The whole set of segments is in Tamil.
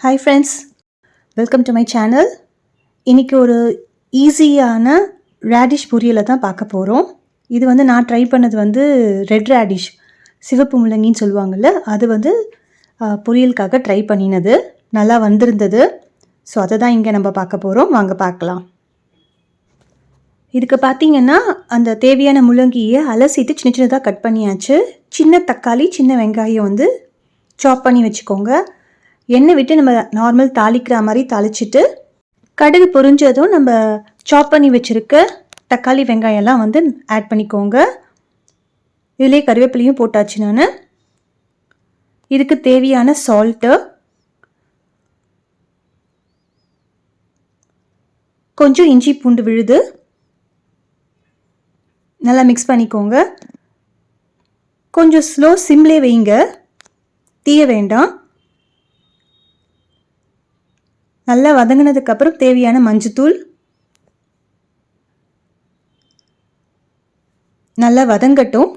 Hi friends welcome to my channel இன்றைக்கி ஒரு ஈஸியான ரேடிஷ் பொரியலை தான் பார்க்க போகிறோம் இது வந்து நான் ட்ரை பண்ணது வந்து ரெட் ரேடிஷ் சிவப்பு முள்ளங்கின்னு சொல்லுவாங்கள்ல அது வந்து பொரியலுக்காக ட்ரை பண்ணினது. நல்லா வந்திருந்தது. ஸோ அதை தான் இங்கே நம்ம பார்க்க போகிறோம் வாங்க பார்க்கலாம். இதுக்கு பார்த்தீங்கன்னா அந்த தேவையான முள்ளங்கியை அலசிட்டு சின்ன சின்னதாக கட் பண்ணியாச்சு. சின்ன தக்காளி சின்ன வெங்காயம் வந்து சாப் பண்ணி வச்சுக்கோங்க. எண்ணெய் விட்டு நம்ம நார்மல் தாளிக்கிற மாதிரி தாளிச்சிட்டு கடுகு பொரிஞ்சதும் நம்ம சாப் பண்ணி வச்சுருக்க தக்காளி வெங்காயம்லாம் வந்து ஆட் பண்ணிக்கோங்க. இதிலே கருவேப்பிலையும் போட்டாச்சு நான். இதுக்கு தேவையான சால்ட்டு கொஞ்சம் இஞ்சி பூண்டு விழுது நல்லா மிக்ஸ் பண்ணிக்கோங்க. கொஞ்சம் ஸ்லோ சிம்லே வைங்க. தீய வேண்டாம். நல்லா வதங்கினதுக்கப்புறம் தேவையான மஞ்சத்தூள். நல்லா வதங்கட்டும்.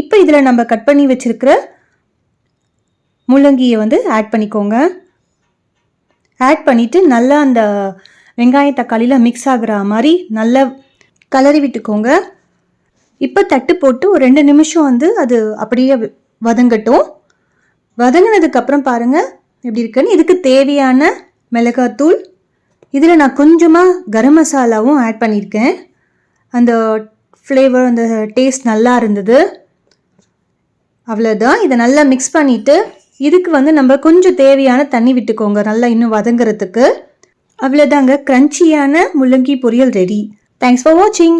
இப்போ இதில் நம்ம கட் பண்ணி வச்சுருக்கிற முள்ளங்கியை வந்து ஆட் பண்ணிக்கோங்க. ஆட் பண்ணிவிட்டு நல்லா அந்த வெங்காய தக்காளியில் மிக்ஸ் ஆகிற மாதிரி நல்லா கலரி விட்டுக்கோங்க. இப்போ தட்டு போட்டு ஒரு ரெண்டு நிமிஷம் வந்து அது அப்படியே வதங்கட்டும். வதங்கினதுக்கப்புறம் பாருங்கள் எப்படி இருக்குன்னு. இதுக்கு தேவையான மிளகாத்தூள். இதில் நான் கொஞ்சமாக கரம் மசாலாவும் ஆட் பண்ணியிருக்கேன் அந்த ஃப்ளேவர் அந்த டேஸ்ட் நல்லா இருந்தது. அவ்வளோதான் இதை நல்லா மிக்ஸ் பண்ணிவிட்டு இதுக்கு வந்து நம்ம கொஞ்சம் தேவையான தண்ணி விட்டுக்கோங்க. நல்லா இன்னும் வதங்குறதுக்கு. அவ்வளோதாங்க க்ரன்ச்சியான முள்ளங்கி பொரியல் ரெடி தேங்க்ஸ் ஃபார் வாட்சிங்